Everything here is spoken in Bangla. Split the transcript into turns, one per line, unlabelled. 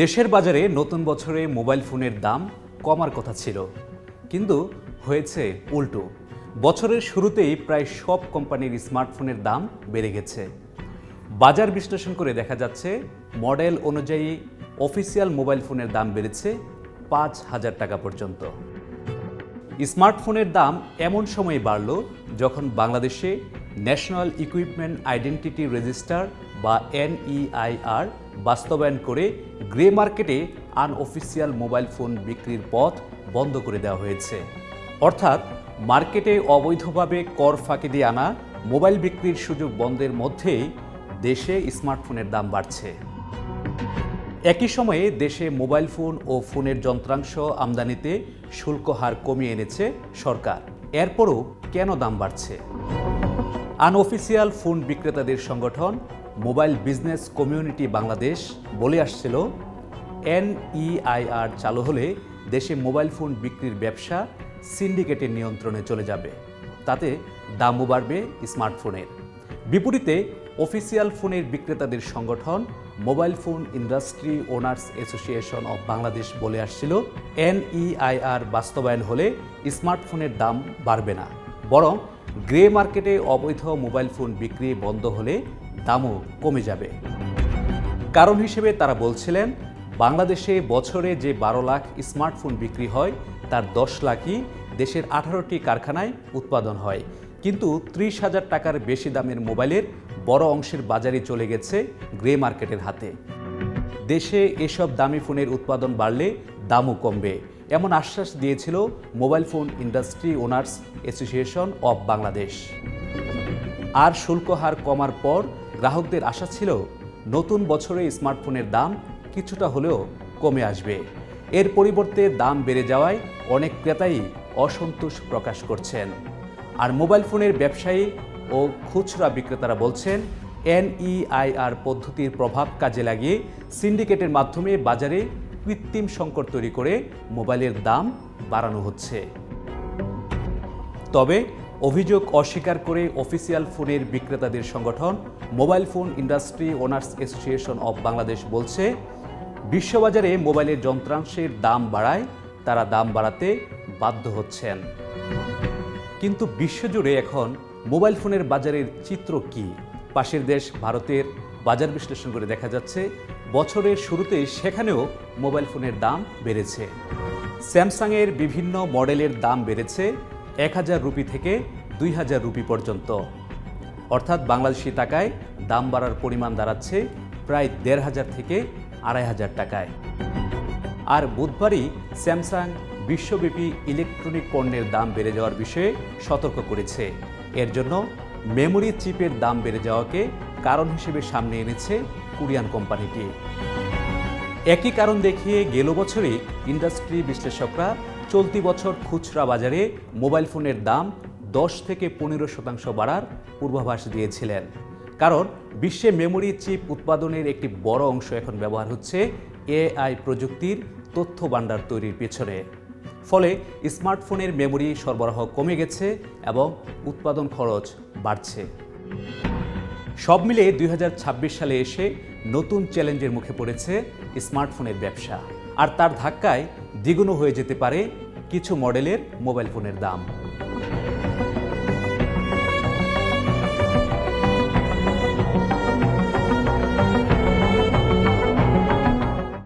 দেশের বাজারে নতুন বছরে মোবাইল ফোনের দাম কমার কথা ছিল, কিন্তু হয়েছে উল্টো। বছরের শুরুতেই প্রায় সব কোম্পানির স্মার্টফোনের দাম বেড়ে গেছে। বাজার বিশ্লেষণ করে দেখা যাচ্ছে, মডেল অনুযায়ী অফিসিয়াল মোবাইল ফোনের দাম বেড়েছে পাঁচ হাজার টাকা পর্যন্ত। স্মার্টফোনের দাম এমন সময়ে বাড়ল যখন বাংলাদেশে ন্যাশনাল ইকুইপমেন্ট আইডেন্টিটি রেজিস্টার বা এনইআইআর বাস্তবায়ন করে গ্রে মার্কেটে আনঅফিসিয়াল মোবাইল ফোন বিক্রির পথ বন্ধ করে দেওয়া হয়েছে। অর্থাৎ মার্কেটে অবৈধভাবে কর ফাঁকি দিয়ে আনা মোবাইল বিক্রির সুযোগ বন্ধের মধ্যেই দেশে স্মার্টফোনের দাম বাড়ছে। একই সময়ে দেশে মোবাইল ফোন ও ফোনের যন্ত্রাংশ আমদানিতে শুল্ক হার কমিয়ে এনেছে সরকার। এরপরও কেন দাম বাড়ছে? আনঅফিসিয়াল ফোন বিক্রেতাদের সংগঠন মোবাইল বিজনেস কমিউনিটি বাংলাদেশ বলে আসছিল, এনইআইআর চালু হলে দেশে মোবাইল ফোন বিক্রির ব্যবসা সিন্ডিকেটের নিয়ন্ত্রণে চলে যাবে। তাতে দামও বাড়বে স্মার্টফোনের। বিপরীতে, অফিসিয়াল ফোনের বিক্রেতাদের সংগঠন mobile phone industry owners association of Bangladesh বলে আসছিল, এনইআইআর বাস্তবায়ন হলে স্মার্টফোনের দাম বাড়বে না। বরং গ্রে মার্কেটে অবৈধ মোবাইল ফোন বিক্রি বন্ধ হলে দামও কমে যাবে। কারণ হিসেবে তারা বলছিলেন, বাংলাদেশে বছরে যে বারো লাখ স্মার্টফোন বিক্রি হয়, তার দশ লাখই দেশের আঠারোটি কারখানায় উৎপাদন হয়। কিন্তু ত্রিশ হাজার টাকার বেশি দামের মোবাইলের বড় অংশের বাজারে চলে গেছে গ্রে মার্কেটের হাতে। দেশে এসব দামি ফোনের উৎপাদন বাড়লে দামও কমবে, এমন আশ্বাস দিয়েছিল mobile phone industry owners association of Bangladesh. আর শুল্ক হার কমার পর গ্রাহকদের আশা ছিল নতুন বছরে স্মার্টফোনের দাম কিছুটা হলেও কমে আসবে। এর পরিবর্তে দাম বেড়ে যাওয়ায় অনেক ক্রেতাই অসন্তোষ প্রকাশ করছেন। আর মোবাইল ফোনের ব্যবসায়ী ও খুচরা বিক্রেতারা বলছেন, এনইআইআর পদ্ধতির প্রভাব কাজে লাগিয়ে সিন্ডিকেটের মাধ্যমে বাজারে কৃত্রিম সংকট তৈরি করে মোবাইলের দাম বাড়ানো হচ্ছে। তবে অভিযোগ অস্বীকার করে অফিসিয়াল ফোনের বিক্রেতাদের সংগঠন mobile phone industry owners association of Bangladesh বলছে, বিশ্ববাজারে মোবাইলের যন্ত্রাংশের দাম বাড়ায়, তারা দাম বাড়াতে বাধ্য হচ্ছেন। কিন্তু বিশ্বজুড়ে এখন মোবাইল ফোনের বাজারের চিত্র কি? পাশের দেশ ভারতের বাজার বিশ্লেষণ করে দেখা যাচ্ছে, বছরের শুরুতে সেখানেও মোবাইল ফোনের দাম বেড়েছে। স্যামসাংয়ের বিভিন্ন মডেলের দাম বেড়েছে এক হাজার রুপি থেকে দুই হাজার রুপি পর্যন্ত। অর্থাৎ বাংলাদেশি টাকায় দাম বাড়ার পরিমাণ দাঁড়াচ্ছে প্রায় দেড় হাজার থেকে আড়াই হাজার টাকায়। আর বুধবারই স্যামসাং বিশ্বব্যাপী ইলেকট্রনিক পণ্যের দাম বেড়ে যাওয়ার বিষয়ে সতর্ক করেছে। এর জন্য মেমোরি চিপের দাম বেড়ে যাওয়াকে কারণ হিসেবে সামনে এনেছে কোরিয়ান কোম্পানিটি। একই কারণ দেখিয়ে গেল বছরই ইন্ডাস্ট্রি বিশ্লেষকরা চলতি বছর খুচরা বাজারে মোবাইল ফোনের দাম দশ থেকে পনেরো শতাংশ বাড়ার পূর্বাভাস দিয়েছিলেন। কারণ বিশ্বে মেমোরি চিপ উৎপাদনের একটি বড় অংশ এখন ব্যবহার হচ্ছে এআই প্রযুক্তির তথ্য ভাণ্ডার তৈরির পেছনে। ফলে স্মার্টফোনের মেমোরি সরবরাহ কমে গেছে এবং উৎপাদন খরচ বাড়ছে। সব মিলে দুই হাজার ছাব্বিশ সালে এসে নতুন চ্যালেঞ্জের মুখে পড়েছে স্মার্টফোনের ব্যবসা। আর তার ধাক্কায় দ্বিগুণ হয়ে যেতে পারে কিছু মডেলের মোবাইল ফোনের দাম।